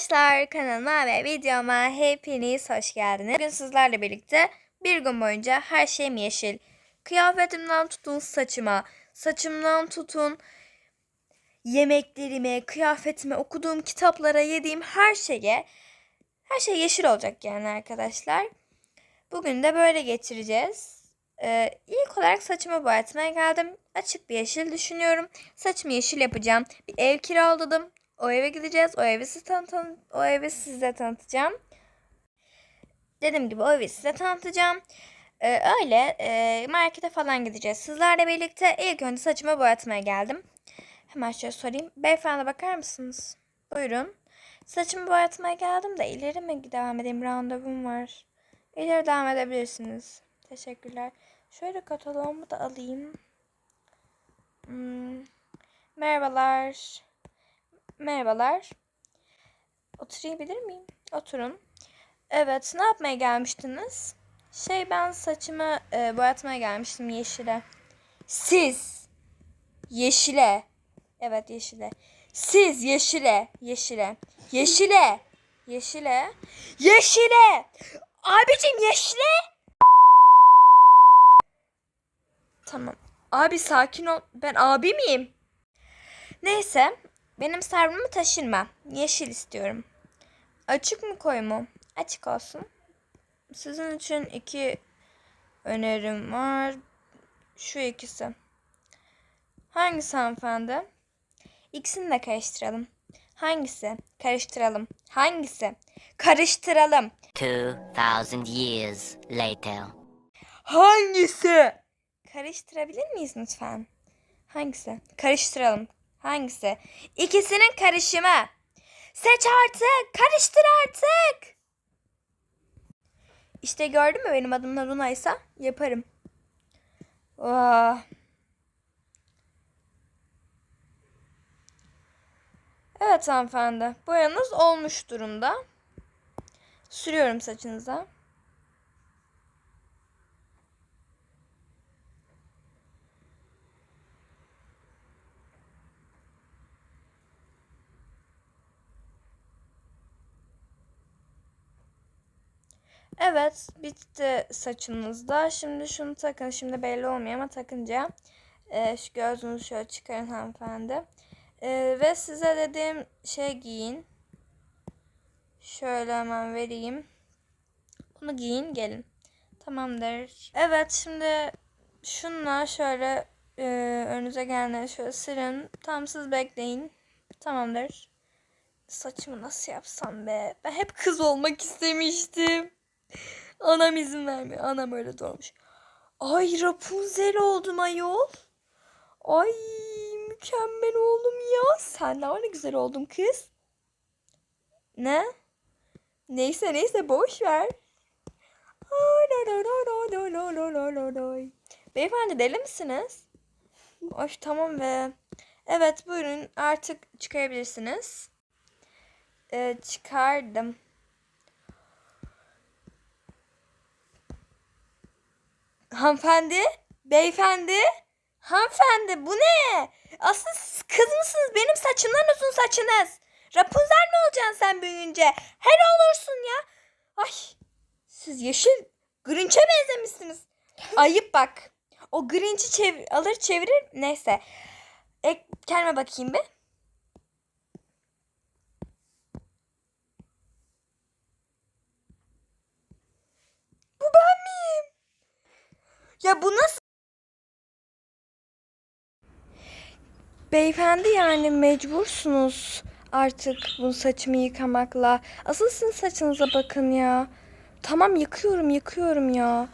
Arkadaşlar kanalıma ve videoma hepiniz hoş geldiniz. Bugün sizlerle birlikte bir gün boyunca her şeyim yeşil. Kıyafetimden tutun saçıma, saçımdan tutun yemeklerime, kıyafetime, okuduğum kitaplara, yediğim her şeye her şey yeşil olacak yani arkadaşlar. Bugün de böyle geçireceğiz. Ee, ilk olarak saçımı boyatmaya geldim. Açık bir yeşil düşünüyorum. Saçımı yeşil yapacağım. Bir ev kiraladım. O eve gideceğiz. O evi size, tanıtın, o evi size tanıtacağım. Dediğim gibi o evi size tanıtacağım. Ee, öyle e, markete falan gideceğiz. Sizlerle birlikte ilk önce saçımı boyatmaya geldim. Hemen şöyle sorayım. Beyefendi bakar mısınız? Buyurun. Saçımı boyatmaya geldim de ileri mi devam edeyim? Randevum var. İleri devam edebilirsiniz. Teşekkürler. Şöyle kataloğumu da alayım. Hmm. Merhabalar. Merhabalar. Oturabilir miyim? Oturun. Evet, ne yapmaya gelmiştiniz? Şey ben saçımı e, boyatmaya gelmiştim yeşile. Siz yeşile. Evet yeşile. Siz yeşile, yeşile. Yeşile. Yeşile. Yeşile. Abicim yeşile. Tamam. Abi sakin ol. Ben abi miyim? Neyse. Benim servumu taşırma. Yeşil istiyorum. Açık mı koyu mu? Açık olsun. Sizin için iki önerim var. Şu ikisi. Hangisi hanımefendi? İkisini de karıştıralım. Hangisi? Karıştıralım. Hangisi? Karıştıralım. 2000 years later. Hangisi? Karıştırabilir miyiz lütfen? Hangisi? Karıştıralım. Hangisi? İkisinin karışımı. Seç artık. Karıştır artık. İşte gördün mü benim adım Naruna'ysa yaparım. Oh. Evet hanımefendi. Boyanız olmuş durumda. Sürüyorum saçınıza. Evet bitti saçınızda. Şimdi şunu takın. Şimdi belli olmuyor ama takınca e, şu gözünüzü şöyle çıkarın hanımefendi. E, ve size dediğim şey giyin. Şöyle hemen vereyim. Bunu giyin gelin. Tamamdır. Evet şimdi şunla şöyle e, önünüze gelenleri şöyle silin. Tam siz bekleyin. Tamamdır. Saçımı nasıl yapsam be? Ben hep kız olmak istemiştim. Anam izin vermiyor. Anam öyle doğmuş. Ay Rapunzel oldum ayol. Ay mükemmel oldum ya. Sen var ne güzel oldum kız. Ne? Neyse neyse boş ver. Beyefendi deli misiniz? Ay tamam be. Evet buyurun artık çıkabilirsiniz. Ee, çıkardım. Hanımefendi, beyefendi, hanımefendi bu ne? Siz kız mısınız? Benim saçımdan uzun saçınız. Rapunzel mi olacaksın sen büyüyünce? Her olursun ya. Ay, siz yeşil Grinch'e benzemişsiniz. Ayıp bak. O Grinch'i çev alır çevirir. Neyse. E, kendime bakayım bir. Bu ben miyim? Ya bu nasıl? Beyefendi yani mecbursunuz artık bu saçımı yıkamakla. Asıl sizin saçınıza bakın ya. Tamam yıkıyorum yıkıyorum ya.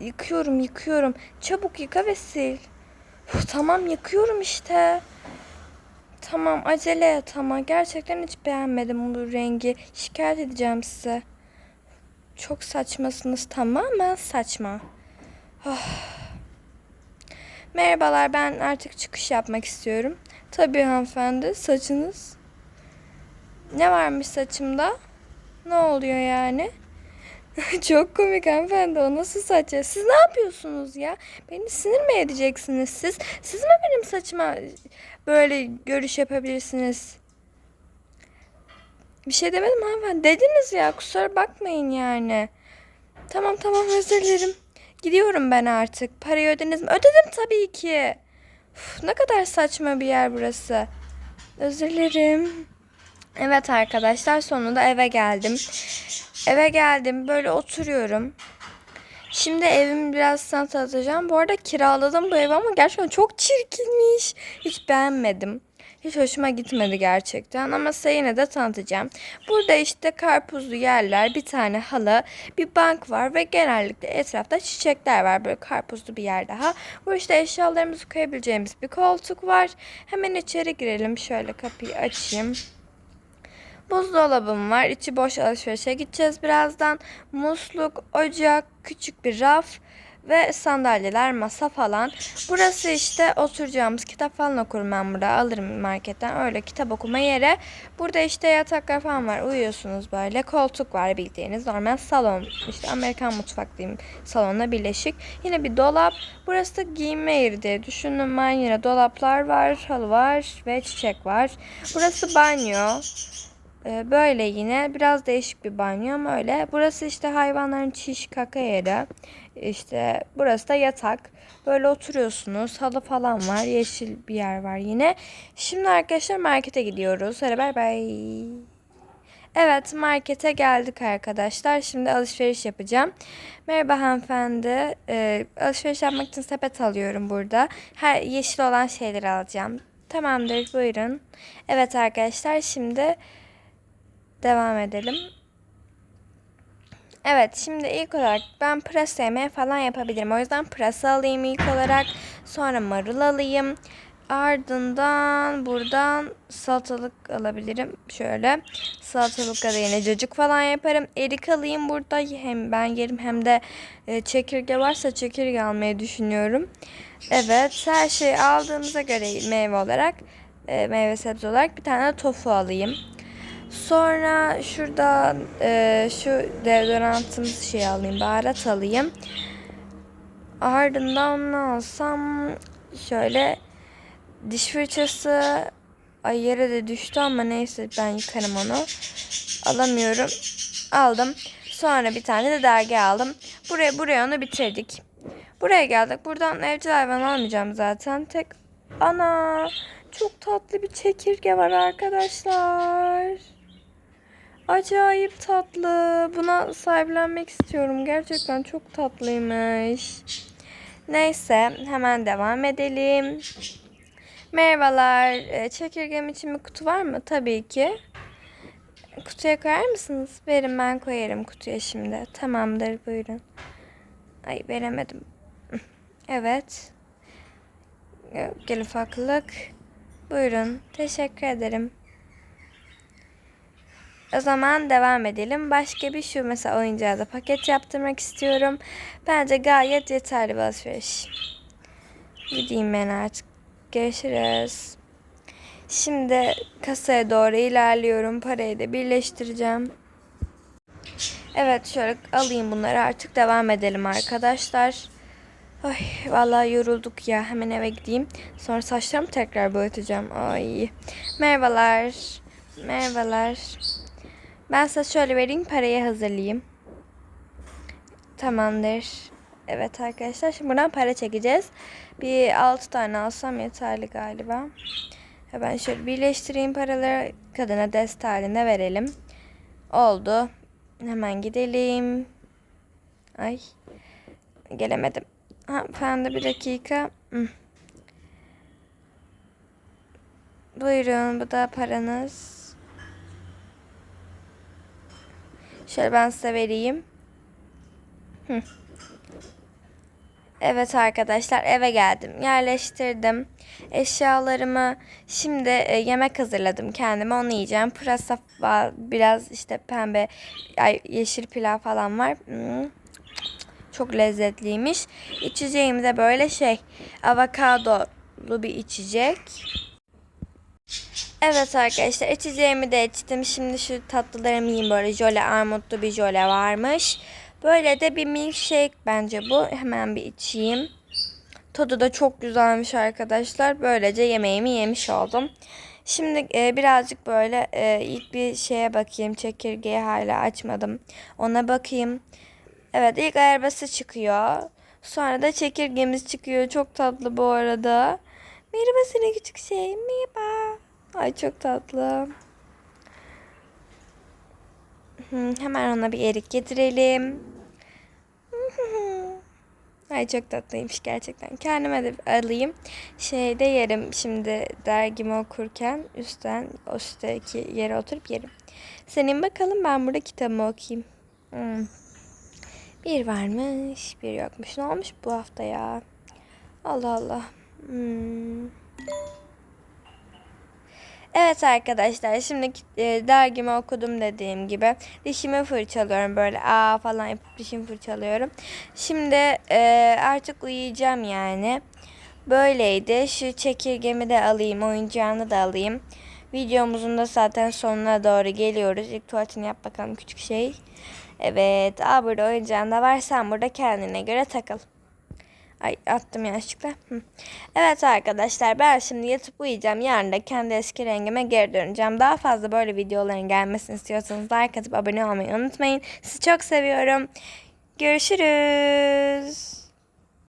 Yıkıyorum yıkıyorum. Çabuk yıka ve sil. Tamam yıkıyorum işte. Tamam acele et ama gerçekten hiç beğenmedim bu rengi. Şikayet edeceğim size. Çok saçmasınız tamamen saçma. Ah. Merhabalar ben artık çıkış yapmak istiyorum. Tabii hanımefendi saçınız. Ne varmış saçımda? Ne oluyor yani? Çok komik hanımefendi o nasıl saç ya? Siz ne yapıyorsunuz ya? Beni sinir mi edeceksiniz siz? Siz mi benim saçıma böyle görüş yapabilirsiniz? Bir şey demedim hanımefendi. Dediniz ya kusura bakmayın yani. Tamam tamam özür dilerim. Gidiyorum ben artık. Parayı ödediniz mi? Ödedim tabii ki. Uf, ne kadar saçma bir yer burası. Özür dilerim. Evet arkadaşlar sonunda eve geldim. Eve geldim böyle oturuyorum. Şimdi evimi biraz sana tanıtacağım. Bu arada kiraladım bu evi ama gerçekten çok çirkinmiş. Hiç beğenmedim. Hiç hoşuma gitmedi gerçekten ama size yine de tanıtacağım. Burada işte karpuzlu yerler, bir tane halı, bir bank var ve genellikle etrafta çiçekler var. Böyle karpuzlu bir yer daha. Bu işte eşyalarımızı koyabileceğimiz bir koltuk var. Hemen içeri girelim. Şöyle kapıyı açayım. Buzdolabım var. İçi boş alışverişe gideceğiz birazdan. Musluk, ocak, küçük bir raf ve sandalyeler, masa falan. Burası işte oturacağımız kitap falan okurum ben burada. Alırım marketten öyle kitap okuma yeri. Burada işte yataklar falan var. Uyuyorsunuz böyle. Koltuk var bildiğiniz. Normal salon. işte Amerikan mutfak diyeyim. Salonla birleşik. Yine bir dolap. Burası da giyinme yeri diye düşündüm ben. Yine dolaplar var, halı var ve çiçek var. Burası banyo. Ee, Böyle yine biraz değişik bir banyo ama öyle. Burası işte hayvanların çiş kaka yeri. İşte burası da yatak. Böyle oturuyorsunuz. Halı falan var. Yeşil bir yer var yine. Şimdi arkadaşlar markete gidiyoruz. Hadi bay bay. Evet markete geldik arkadaşlar. Şimdi alışveriş yapacağım. Merhaba hanımefendi. Ee, alışveriş yapmak için sepet alıyorum burada. Her yeşil olan şeyleri alacağım. Tamamdır buyurun. Evet arkadaşlar şimdi devam edelim. Evet şimdi ilk olarak ben pırasa yemeği falan yapabilirim. O yüzden pırasa alayım ilk olarak. Sonra marul alayım. Ardından buradan salatalık alabilirim. Şöyle salatalıkla da yine cacık falan yaparım. Erik alayım burada. Hem ben yerim hem de e, çekirge varsa çekirge almayı düşünüyorum. Evet her şeyi aldığımıza göre meyve olarak e, meyve sebze olarak bir tane de tofu alayım. Sonra şurada e, şu deodorantımız şey alayım, baharat alayım. Ardından ne alsam şöyle diş fırçası ay yere de düştü ama neyse ben yıkarım onu. Alamıyorum. Aldım. Sonra bir tane de dergi aldım. Buraya buraya onu bitirdik. Buraya geldik. Buradan evcil hayvan almayacağım zaten. Tek ana çok tatlı bir çekirge var arkadaşlar. Acayip tatlı. Buna sahiplenmek istiyorum. Gerçekten çok tatlıymış. Neyse hemen devam edelim. Merhabalar. Ee, Çekirgem için bir kutu var mı? Tabii ki. Kutuya koyar mısınız? Verin ben koyarım kutuya şimdi. Tamamdır buyurun. Ay veremedim. Evet. Ee, Gel ufaklık. Buyurun. Teşekkür ederim. O zaman devam edelim. Başka bir şu mesela oyuncağa da paket yaptırmak istiyorum. Bence gayet yeterli bir alışveriş. Gideyim ben artık. Görüşürüz. Şimdi kasaya doğru ilerliyorum. Parayı da birleştireceğim. Evet şöyle alayım bunları artık devam edelim arkadaşlar. Ay vallahi yorulduk ya. Hemen eve gideyim. Sonra saçlarımı tekrar boyatacağım. Ay. Merhabalar. Merhabalar. Ben size şöyle vereyim parayı hazırlayayım. Tamamdır. Evet arkadaşlar şimdi buradan para çekeceğiz. Bir 6 tane alsam yeterli galiba. Ben şöyle birleştireyim paraları kadına dest haline verelim. Oldu. Hemen gidelim. Ay. Gelemedim. Ha, efendim bir dakika. Hı. Buyurun bu da paranız. Şöyle ben size vereyim. Evet arkadaşlar eve geldim. Yerleştirdim. Eşyalarımı şimdi e, yemek hazırladım kendime. Onu yiyeceğim. Pırasa. Biraz işte pembe yeşil pilav falan var. Hmm. Çok lezzetliymiş. İçeceğim de böyle şey avokadolu bir içecek. Evet arkadaşlar içeceğimi de içtim. Şimdi şu tatlılarımı yiyeyim böyle jöle armutlu bir jöle varmış. Böyle de bir milkshake bence bu. Hemen bir içeyim. Tadı da çok güzelmiş arkadaşlar. Böylece yemeğimi yemiş oldum. Şimdi e, birazcık böyle e, ilk bir şeye bakayım. Çekirgeyi hala açmadım. Ona bakayım. Evet ilk arabası çıkıyor. Sonra da çekirgemiz çıkıyor. Çok tatlı bu arada. Merhaba seni küçük şey. Merhaba. Ay çok tatlı. Hemen ona bir erik getirelim. Ay çok tatlıymış gerçekten. Kendime de alayım. Şeyde yerim şimdi dergimi okurken üstten o üstteki yere oturup yerim. Senin bakalım ben burada kitabımı okuyayım. Hmm. Bir varmış, bir yokmuş. Ne olmuş bu hafta ya? Allah Allah. Hmm. Evet arkadaşlar şimdi e, dergimi okudum dediğim gibi dişimi fırçalıyorum böyle aa falan yapıp dişimi fırçalıyorum. Şimdi e, artık uyuyacağım yani. Böyleydi. Şu çekirgemi de alayım, oyuncağını da alayım. Videomuzun da zaten sonuna doğru geliyoruz. İlk tuvaletini yap bakalım küçük şey. Evet. Aa burada oyuncağın da var. Sen burada kendine göre takıl. Ay attım yanlışlıkla. Evet arkadaşlar ben şimdi yatıp uyuyacağım. Yarın da kendi eski rengime geri döneceğim. Daha fazla böyle videoların gelmesini istiyorsanız like atıp abone olmayı unutmayın. Sizi çok seviyorum. Görüşürüz.